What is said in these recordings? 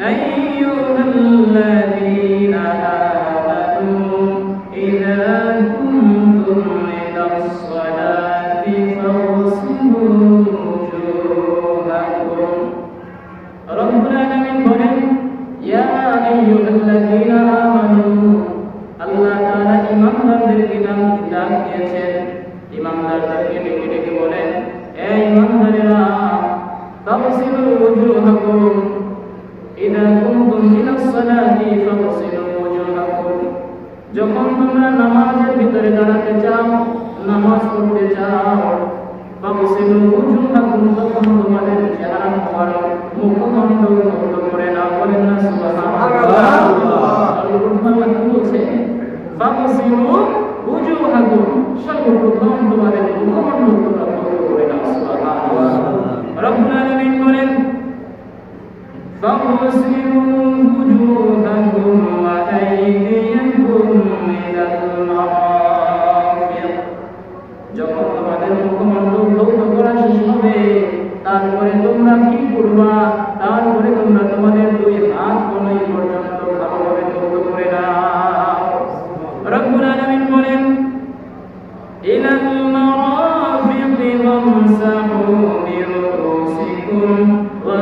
أيها الذين آمنوا إذا كنتم إلى الصلاة فاغسلوا وجوهكم رب العالمين বলেন يا أيها الذين آمنوا আল্লাহ তাআলা ইমানদারদেরকে নাম ডাক দিয়েছেন ইমানদারদেরকে ডেকে ডেকে বলেন এ ইমানদারেরা তাফসিলু ওজুহাকুম যখন তোমরা নামাজের ভিতরে দাঁড়াতে চাও নামাজ পড়তে চাও বাবুসিনু উজুহাকুম তখন তোমাদের চেহারা মোবারক মুখমন্ড মুক্ত করে না বলেন না সুবহানাল্লাহ। আল্লাহ। বলছে বাবুসিনু উজুহাকুম সর্বপ্রথম তোমাদের মুখমন্ড তোমরা মুক্ত করে না সুবহানাল্লাহ। রব্বুল আলামিন বলেন বাবুসিনু উজুহাকুম তোমাদের মুখমণ্ডল করা শেষ হবে। তারপরে তোমরা কি করবা? তারপরে তোমরা তোমাদের দুই হাত কনুই পর্যন্ত ভালোভাবে ধৌত করে নাও। রব্বুল আলামিন বলেন, ইলাল মারাফিক ফামসাহু বিরুসিকুম ওয়া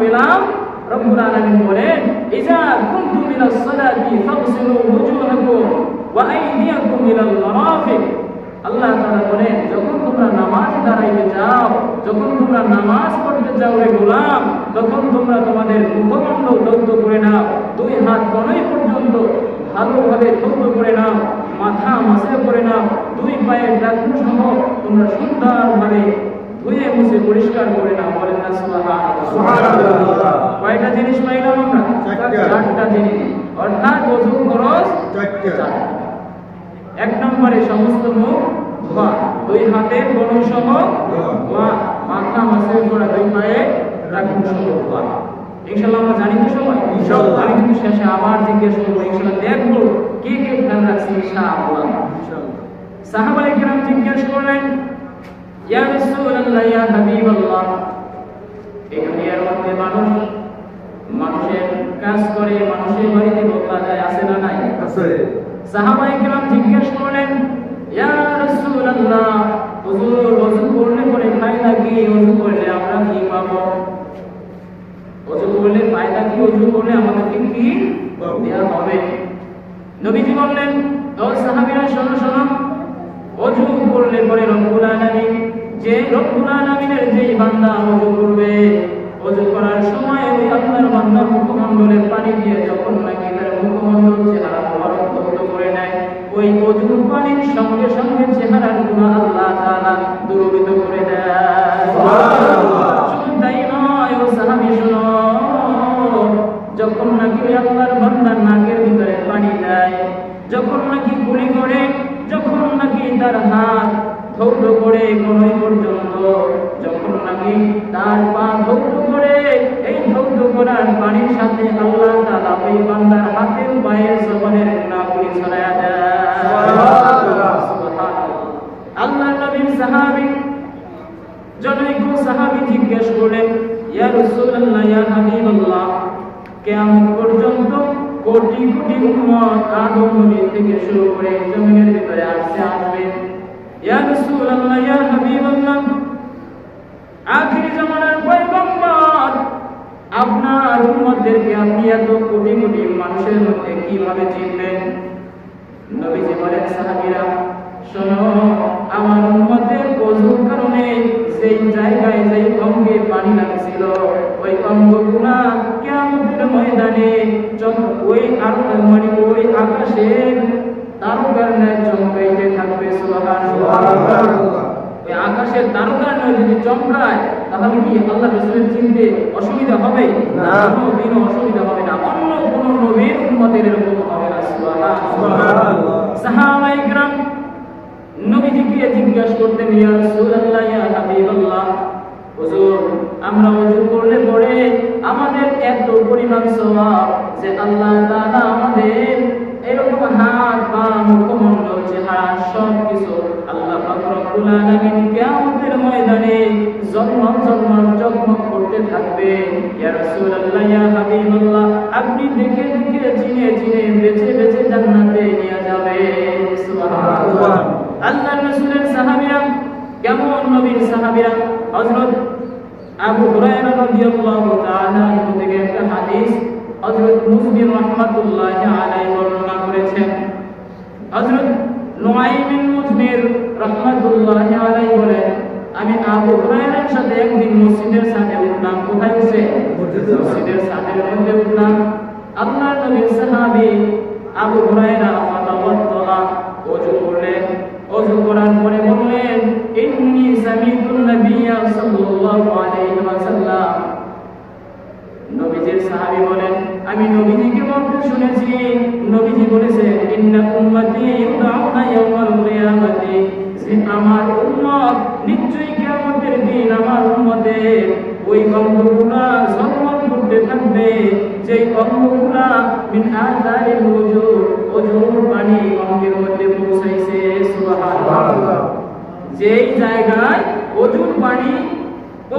পেলাম। নামাজ পড়তে যাও রে তখন তোমরা তোমাদের মুখমণ্ডল দগ্ধ করে নাও, দুই হাত কনুই পর্যন্ত ভালোভাবে দগ্ধ করে নাও, মাথা মাসে করে নাও, দুই পায়ের ডাকু সহ তোমরা সুন্দরভাবে ধুয়ে মুছে পরিষ্কার করে নাও বলেন না সুবহানাল্লাহ। কয়টা জিনিস পাইলাম আমরা? চারটা। জিনিস। অর্থাৎ ওযু খরচ চারটা। এক নম্বরে সমস্ত মুখ ধোয়া দুই হাতে গরম সহ ধোয়া মাথা মাসে করা দুই পায়ে রাখুন সহ ধোয়া ইনশাআল্লাহ আমরা জানি তো সবাই। ইনশাআল্লাহ। আমি কিন্তু শেষে আবার জিজ্ঞেস করব ইনশাআল্লাহ দেখব কে কে খেয়াল রাখছি ইনশাআল্লাহ। সাহাবায়ে কেরাম জিজ্ঞেস করলেন ইয়া রাসূলুল্লাহ ইয়া হাবিবাল্লাহ। এই দুনিয়ার মধ্যে মানুষ মানুষের কাজ করে মানুষের বাড়িতে বদলা যায় আছে না নাই? আছে। সাহাবায়ে কেরাম জিজ্ঞেস করলেন ইয়া রাসূলুল্লাহ হুজুর ওযু করলে পরে ফায়দা কি? ওযু করলে আমরা কি পাবো? ওযু করলে ফায়দা কি? ওযু করলে আমাদেরকে কি। দেয়া হবে? নবীজি বললেন তো সাহাবীরা শোনো শোনো। ওযু করলে পরে রব্বুল আলামিন যে রব্বুল যেই বান্দা অজু করবে অজু করার সময় ওই আপনার বান্দা মুখমণ্ডলের পানি দিয়ে যখন নাকি তার মুখমণ্ডল চেহারা মুবারক করে নেয়, ওই অজুর পানির সঙ্গে সঙ্গে চেহারার গুণা আল্লাহ তাআলা করে দেয় সুবহানাল্লাহ। শুধু তাই নয় ও সাহাবী শোনো যখন নাকি ওই আল্লাহর বান্দার নাকের ভিতরে পানি দেয় যখন নাকি গুলি করে যখন নাকি তার হাত ধৌত করে কোনই পর্যন্ত যখন নাকি তার পা ধৌত করে এই ধৌত করার পানির সাথে আল্লাহ তাআলা ওই বান্দার হাতের পায়ের জবানের গুনাহগুলি ছড়ায়া দেয় সুবহানাল্লাহ। সুবহানাল্লাহ। আল্লাহর নবীর সাহাবী জনৈক সাহাবী জিজ্ঞেস করলেন ইয়া রাসূলুল্লাহ ইয়া হাবিবাল্লাহ, কিয়ামত পর্যন্ত কোটি কোটি উম্মত আদম থেকে শুরু করে জমিনের ভিতরে আসছে আসবে। ইয়া রাসূলুল্লাহ, ইয়া হাবিবাল্লাহ, আখির জামানার পয়গম্বর, আপনার উম্মতদেরকে আপনি এত কোটি কোটি মানুষের মধ্যে কীভাবে চিনবেন? নবীজি বলেন, সাহাবীরা, শোনো, আমার উম্মতের ওযুর কারণে সেই জায়গায় যেই অঙ্গে পানি লাগছিল অঙ্গক না কেমন ময়দানে চন্দ্র ওই আকাশ মানে ওই আকাশে তারকার ন্যায় চমকাইতে থাকবে ওই আকাশের তারকার ন্যায় যদি চমকায় তাহলে কি আল্লাহ রসুলের চিনতে অসুবিধা হবে? না। দিনও অসুবিধা হবে না। অন্য কোনো নবীর উন্মতের এরকম হবে না সাহাবাই গ্রাম নবীজিকে জিজ্ঞাসা করতেন ইয়া রাসূলুল্লাহ ইয়া হাবিবাল্লাহ। আমরা ওযু করলে পরে আমাদের এত পরিমাণ যে আল্লাহ আমাদের এরকম হাত, পা চেহারা সব কিছু আল্লাহ আপনি দেখে দেখে চিনে চিনে বেছে বেছে জান্নাতে নিয়ে যাবে সুবহানাল্লাহ আল্লাহর রাসূলের সাহাবীরা কেমন নবীর সাহাবীরা হযরত আবু হুরায়রা রাদিয়াল্লাহু তাআলা আনহু থেকে একটা হাদিস হযরত মুসলিম রাহমাতুল্লাহি আলাইহি বর্ণনা করেছেন। হযরত নুআইম বিন মুজমির রাহমাতুল্লাহি আলাইহি বলেন আমি আবু হুরায়রার সাথে একদিন মসজিদের সামনে উঠলাম। কোথায় উঠছে মসজিদের সামনের মধ্যে উঠলাম। আল্লাহর নবীর সাহাবী আবু হুরায়রা ফাতাওয়াত্তা ওযু করলেন। ওযু করার পরে বললেন ইন্নী সামিতুন নাবিয়্যা সাল্লাল্লাহু আলাইহি ওয়াসাল্লাম। সাহাবী বলেন, আমি নবীজিকে বলতে শুনেছি। নবীজি বলেছেন ইন্না উম্মতি ইউদাউনা ইয়াউমাল কিয়ামাতি। যে আমার উম্মত নিশ্চয়ই কিয়ামতের দিন আমার উম্মতের ওই অঙ্গগুলা ঝলমল করতে থাকবে। যে অঙ্গগুলা মিন আযারিল ওযু ওযুর পানি অঙ্গের মধ্যে পৌঁছাইছে, সুবহানাল্লাহ। যেই জায়গায় অজুর পানি জ-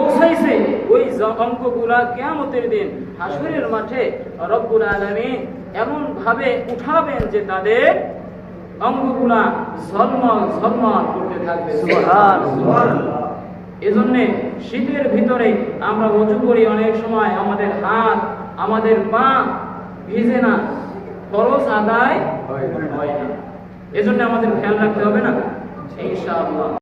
অঙ্কগুলা কিয়ামতের দিন হাসরের মাঠে রব্বুল আলামিন এমন ভাবে উঠাবেন যে তাদের অঙ্গগুলা ঝলমল ঝলমল করতে থাকবে। এজন্যে শীতের ভিতরে আমরা অজু করি অনেক সময় আমাদের হাত আমাদের পা ভিজে না খরচ আদায় হয় না। এজন্য আমাদের খেয়াল রাখতে হবে না? ইনশাআল্লাহ।